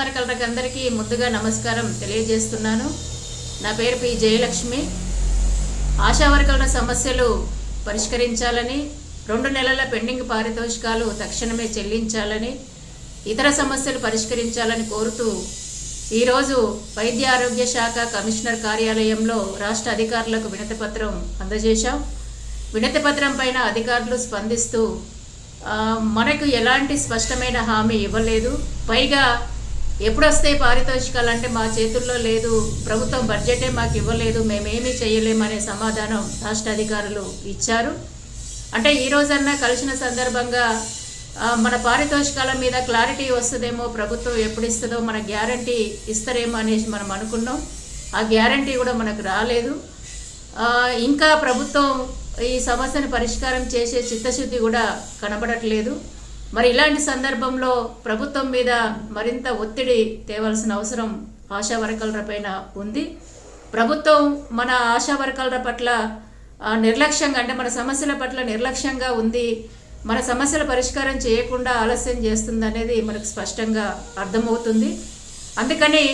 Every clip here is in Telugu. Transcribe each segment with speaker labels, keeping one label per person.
Speaker 1: వర్కర్లకు అందరికీ ముందుగా నమస్కారం తెలియజేస్తున్నాను. నా పేరు పి జయలక్ష్మి. ఆశా వర్కర్ల సమస్యలు పరిష్కరించాలని రెండు నెలల పెండింగ్ పారితోషికాలు తక్షణమే చెల్లించాలని ఇతర సమస్యలు పరిష్కరించాలని కోరుతూ ఈరోజు వైద్య ఆరోగ్య శాఖ కమిషనర్ కార్యాలయంలో రాష్ట్ర అధికారులకు వినతిపత్రం అందజేశాం. వినతిపత్రం పైన అధికారులు స్పందిస్తూ మనకు ఎలాంటి స్పష్టమైన హామీ ఇవ్వలేదు. పైగా ఎప్పుడు వస్తాయి పారితోషికాలు అంటే మా చేతుల్లో లేదు ప్రభుత్వం బడ్జెటే మాకు ఇవ్వలేదు మేమేమీ చేయలేమనే సమాధానం రాష్ట్ర అధికారులు ఇచ్చారు. అంటే ఈ రోజన్నా కలిసిన సందర్భంగా మన పారితోషికాల మీద క్లారిటీ వస్తుందేమో ప్రభుత్వం ఎప్పుడు ఇస్తుందో మన గ్యారంటీ ఇస్తారేమో అనేసి మనం అనుకున్నాం. ఆ గ్యారంటీ కూడా మనకు రాలేదు. ఇంకా ప్రభుత్వం ఈ సమస్యను పరిష్కారం చేసే చిత్తశుద్ధి కూడా కనబడట్లేదు. మరి ఇలాంటి సందర్భంలో ప్రభుత్వం మీద మరింత ఒత్తిడి తేవాల్సిన అవసరం ఆశా వర్కర్ల పైన ఉంది. ప్రభుత్వం మన ఆశా వర్కర్ల పట్ల నిర్లక్ష్యంగా అంటే మన సమస్యల పట్ల నిర్లక్ష్యంగా ఉంది. మన సమస్యల పరిష్కారం చేయకుండా ఆలస్యం చేస్తుంది అనేది మనకు స్పష్టంగా అర్థమవుతుంది. అందుకని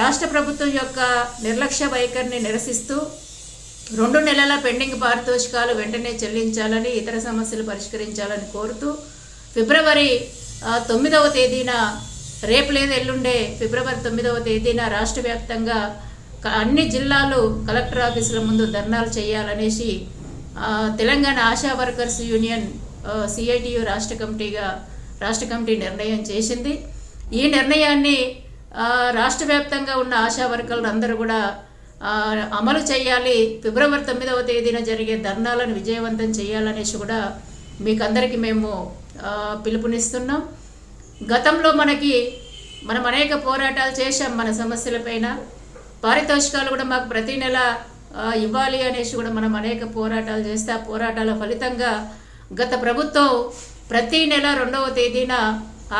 Speaker 1: రాష్ట్ర ప్రభుత్వం యొక్క నిర్లక్ష్య వైఖరిని నిరసిస్తూ రెండు నెలల పెండింగ్ పారితోషికాలు వెంటనే చెల్లించాలని ఇతర సమస్యలు పరిష్కరించాలని కోరుతూ ఫిబ్రవరి తొమ్మిదవ తేదీన రేపు లేదు ఎల్లుండే ఫిబ్రవరి తొమ్మిదవ తేదీన రాష్ట్ర వ్యాప్తంగా అన్ని జిల్లాలు కలెక్టర్ ఆఫీసుల ముందు ధర్నాలు చేయాలనేసి Telangana ASHA workers union CITU రాష్ట్ర కమిటీగా రాష్ట్ర కమిటీ నిర్ణయం చేసింది. ఈ నిర్ణయాన్ని రాష్ట్ర వ్యాప్తంగా ఉన్న ఆశా వర్కర్లు అందరూ కూడా అమలు చేయాలి. ఫిబ్రవరి తొమ్మిదవ తేదీన జరిగే ధర్నాలను విజయవంతం చేయాలనేసి కూడా మీకు అందరికీ మేము పిలుపునిస్తున్నాం. గతంలో మనకి మనం అనేక పోరాటాలు చేశాం మన సమస్యలపైన పారితోషికాలు కూడా మాకు ప్రతి నెల ఇవ్వాలి అనేసి కూడా మనం అనేక పోరాటాలు చేస్తే ఆ పోరాటాల ఫలితంగా గత ప్రభుత్వం ప్రతి నెల రెండవ తేదీన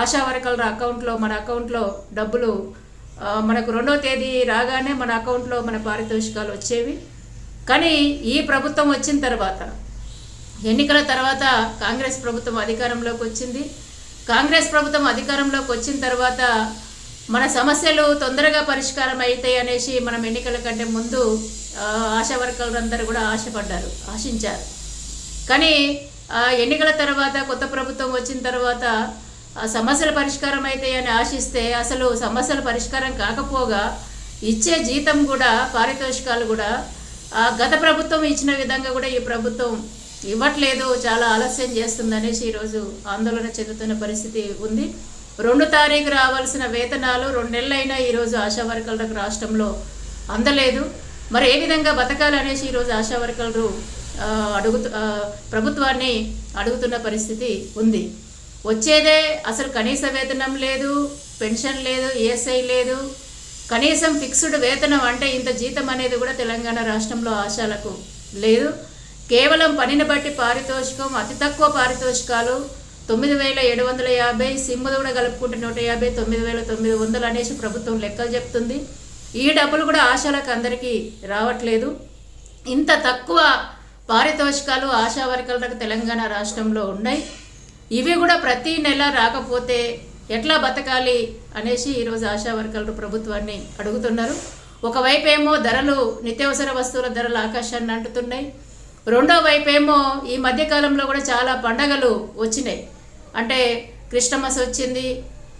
Speaker 1: ఆశా వర్కర్ల అకౌంట్లో మన అకౌంట్లో డబ్బులు మనకు రెండవ తేదీ రాగానే మన అకౌంట్లో మన పారితోషికాలు వచ్చేవి. కానీ ఈ ప్రభుత్వం వచ్చిన తర్వాత ఎన్నికల తర్వాత కాంగ్రెస్ ప్రభుత్వం అధికారంలోకి వచ్చింది. కాంగ్రెస్ ప్రభుత్వం అధికారంలోకి వచ్చిన తర్వాత మన సమస్యలు తొందరగా పరిష్కారం అవుతాయి అనేసి మనం ఎన్నికల కంటే ముందు ఆ, ఆశా వర్కర్లందరూ కూడా ఆశపడ్డారు ఆశించారు. కానీ ఎన్నికల తర్వాత కొత్త ప్రభుత్వం వచ్చిన తర్వాత ఆ సమస్యల పరిష్కారం అవుతాయని ఆశిస్తే అసలు సమస్యల పరిష్కారం కాకపోగా ఇచ్చే జీతం కూడా పారితోషికాలు కూడా గత ప్రభుత్వం ఇచ్చిన విధంగా కూడా ఈ ప్రభుత్వం ఇవ్వట్లేదు చాలా ఆలస్యం చేస్తుందనేసి ఈరోజు ఆందోళన చెందుతున్న పరిస్థితి ఉంది. రెండు తారీఖు రావాల్సిన వేతనాలు రెండు నెలలైనా ఈరోజు ఆశా వర్కర్లకు రాష్ట్రంలో అందలేదు. మరి ఏ విధంగా బతకాలనేసి ఈరోజు ఆశా వర్కర్లు అడుగుతు ప్రభుత్వాన్ని అడుగుతున్న పరిస్థితి ఉంది. వచ్చేదే అసలు కనీస వేతనం లేదు పెన్షన్ లేదు ఈఎస్ఐ లేదు. కనీసం ఫిక్స్డ్ వేతనం అంటే ఇంత జీతం అనేది కూడా తెలంగాణ రాష్ట్రంలో ఆశాలకు లేదు. కేవలం పనిని బట్టి పారితోషికం అతి తక్కువ పారితోషికాలు తొమ్మిది వేల ఏడు వందల యాభై సిమ్ములు కూడా కలుపుకుంటే నూట యాభై తొమ్మిది వేల తొమ్మిది వందలు అనేసి ప్రభుత్వం లెక్కలు చెప్తుంది. ఈ డబ్బులు కూడా ఆశాలకు అందరికీ రావట్లేదు. ఇంత తక్కువ పారితోషికాలు ఆశా వర్కర్లకు తెలంగాణ రాష్ట్రంలో ఉన్నాయి. ఇవి కూడా ప్రతి నెల రాకపోతే ఎట్లా బతకాలి అనేసి ఈరోజు ఆశా వర్కర్లు ప్రభుత్వాన్ని అడుగుతున్నారు. ఒకవైపు ఏమో ధరలు నిత్యావసర వస్తువుల ధరలు ఆకాశాన్ని అంటుతున్నాయి. రెండో వైపు ఏమో ఈ మధ్యకాలంలో కూడా చాలా పండగలు వచ్చినాయి. అంటే క్రిస్టమస్ వచ్చింది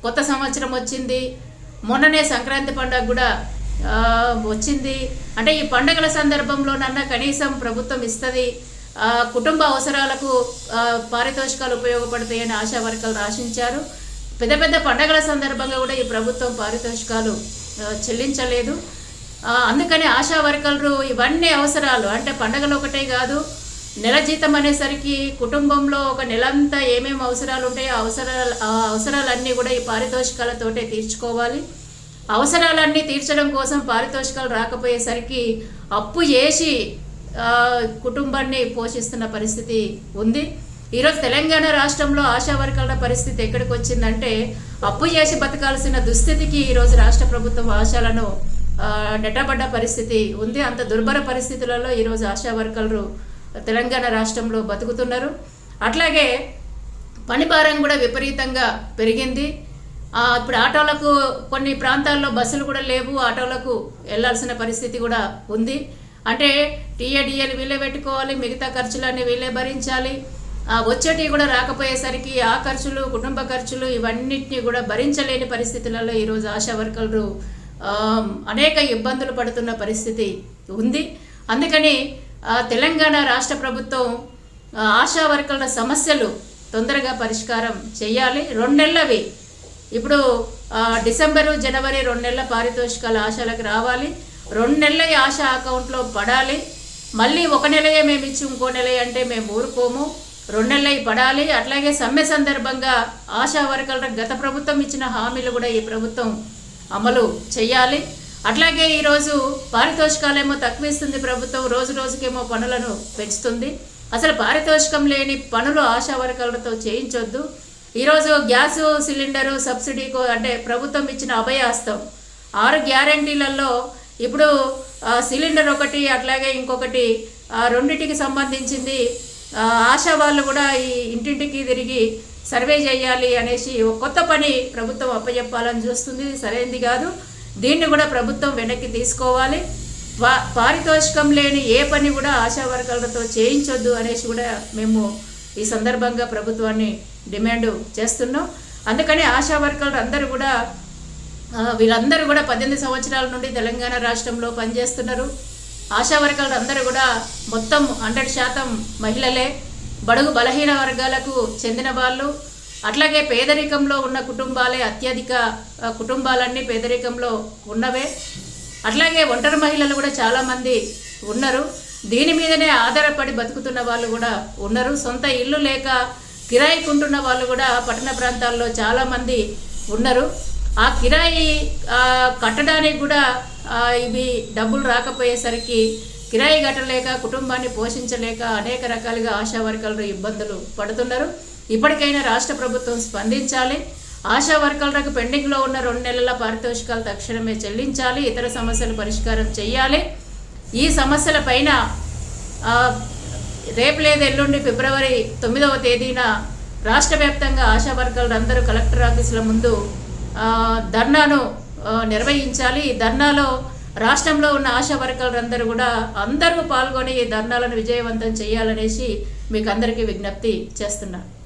Speaker 1: కొత్త సంవత్సరం వచ్చింది మొన్ననే సంక్రాంతి పండుగ కూడా వచ్చింది. అంటే ఈ పండగల సందర్భంలోనన్నా కనీసం ప్రభుత్వం ఇస్తుంది కుటుంబ అవసరాలకు పారితోషికాలు ఉపయోగపడతాయని ఆశా వర్కర్లు ఆశించారు. పెద్ద పెద్ద పండగల సందర్భంగా కూడా ఈ ప్రభుత్వం పారితోషికాలు చెల్లించలేదు. అందుకని ఆశా వర్కర్లు ఇవన్నీ అవసరాలు. అంటే పండగలు ఒకటే కాదు నెల జీతం అనేసరికి కుటుంబంలో ఒక నెలంతా ఏమేమి అవసరాలు ఉంటాయో ఆ అవసరాలు ఆ అవసరాలన్నీ కూడా ఈ పారితోషికాలతోటే తీర్చుకోవాలి. అవసరాలన్నీ తీర్చడం కోసం పారితోషికాలు రాకపోయేసరికి అప్పు చేసి కుటుంబాన్ని పోషిస్తున్న పరిస్థితి ఉంది. ఈరోజు తెలంగాణ రాష్ట్రంలో ఆశా వర్కర్ల పరిస్థితి ఎక్కడికి వచ్చిందంటే అప్పు చేసి బతకాల్సిన దుస్థితికి ఈరోజు రాష్ట్ర ప్రభుత్వం ఆశాలను నెట్టబడ్డ పరిస్థితి ఉంది. అంత దుర్భర పరిస్థితులలో ఈరోజు ఆశా వర్కర్లు తెలంగాణ రాష్ట్రంలో బతుకుతున్నారు. అట్లాగే పని భారం కూడా విపరీతంగా పెరిగింది. ఇప్పుడు ఆటోలకు కొన్ని ప్రాంతాల్లో బస్సులు కూడా లేవు. ఆటోలకు వెళ్ళాల్సిన పరిస్థితి కూడా ఉంది. అంటే టీఏడిఏలు వీళ్ళే పెట్టుకోవాలి మిగతా ఖర్చులన్నీ వీళ్ళే భరించాలి. ఆ, వచ్చేటివి కూడా రాకపోయేసరికి ఆ ఖర్చులు కుటుంబ ఖర్చులు ఇవన్నిటిని కూడా భరించలేని పరిస్థితులలో ఈరోజు ఆశా వర్కర్లు అనేక ఇబ్బందులు పడుతున్న పరిస్థితి ఉంది. అందుకని తెలంగాణ రాష్ట్ర ప్రభుత్వం ఆశా వర్కర్ల సమస్యలు తొందరగా పరిష్కారం చేయాలి. రెండు నెలలవి ఇప్పుడు డిసెంబరు జనవరి రెండు నెలల పారితోషికాలు ఆశాలకు రావాలి. రెండు నెలల ఆశా ఆశ అకౌంట్లో పడాలి. మళ్ళీ ఒక నెలయే మేము ఇచ్చి ఇంకో నెల అంటే మేము ఊరుకోము. రెండు నెలలు పడాలి. అట్లాగే సమ్మె సందర్భంగా ఆశా వర్కర్లకు గత ప్రభుత్వం ఇచ్చిన హామీలు కూడా ఈ ప్రభుత్వం అమలు చేయాలి. అట్లాగే ఈరోజు పారితోషికాలేమో తక్కువ ఇస్తుంది ప్రభుత్వం రోజు రోజుకేమో పనులను పెంచుతుంది. అసలు పారితోషికం లేని పనులు ఆశా వర్కర్లతో చేయించొద్దు. ఈరోజు గ్యాస్ సిలిండరు సబ్సిడీకు అంటే ప్రభుత్వం ఇచ్చిన అభయాస్తం ఆరు గ్యారంటీలలో ఇప్పుడు సిలిండర్ ఒకటి అట్లాగే ఇంకొకటి రెండింటికి రెండిటికి సంబంధించింది. ఆశా వాళ్ళు కూడా ఈ ఇంటింటికి తిరిగి సర్వే చేయాలి అనేసి ఒక కొత్త పని ప్రభుత్వం అప్పచెప్పాలని చూస్తుంది. సరైనది కాదు. దీన్ని కూడా ప్రభుత్వం వెనక్కి తీసుకోవాలి. పా పారితోషికం లేని ఏ పని కూడా ఆశా వర్గాలతో చేయించొద్దు అనేసి కూడా మేము ఈ సందర్భంగా ప్రభుత్వాన్ని డిమాండ్ చేస్తున్నాం. అందుకని ఆశా వర్కర్లు అందరూ కూడా వీళ్ళందరూ కూడా పద్దెనిమిది సంవత్సరాల నుండి తెలంగాణ రాష్ట్రంలో పనిచేస్తున్నారు. ఆశా వర్గాలు అందరూ కూడా మొత్తం హండ్రెడ్ శాతం మహిళలే. బడుగు బలహీన వర్గాలకు చెందిన వాళ్ళు అట్లాగే పేదరికంలో ఉన్న కుటుంబాలే అత్యధిక కుటుంబాలన్నీ పేదరికంలో ఉన్నవే. అట్లాగే ఒంటరి మహిళలు కూడా చాలామంది ఉన్నారు. దీని మీదనే ఆధారపడి బతుకుతున్న వాళ్ళు కూడా ఉన్నారు. సొంత ఇల్లు లేక కిరాయికి ఉంటున్న వాళ్ళు కూడా పట్టణ ప్రాంతాల్లో చాలామంది ఉన్నారు. ఆ కిరాయి కట్టడానికి కూడా ఇవి డబ్బులు రాకపోయేసరికి కిరాయి కట్టలేక కుటుంబాన్ని పోషించలేక అనేక రకాలుగా ఆశా వర్కర్లు ఇబ్బందులు పడుతున్నారు. ఇప్పటికైనా రాష్ట్ర ప్రభుత్వం స్పందించాలి. ఆశా వర్కర్లకు పెండింగ్లో ఉన్న రెండు నెలల పారితోషికాలు తక్షణమే చెల్లించాలి. ఇతర సమస్యలు పరిష్కారం చేయాలి ఈ సమస్యల పైన రేపు లేదు ఎల్లుండి ఫిబ్రవరి తొమ్మిదవ తేదీన రాష్ట్ర వ్యాప్తంగా ఆశా వర్కర్లు అందరూ కలెక్టర్ ఆఫీసుల ముందు ధర్నాను నిర్వహించాలి. ఈ ధర్నాలో రాష్ట్రంలో ఉన్న ఆశా వర్కర్లందరూ కూడా అందరూ పాల్గొని ఈ ధర్నాలను విజయవంతం చేయాలనేసి మీకు అందరికీ విజ్ఞప్తి చేస్తున్నాను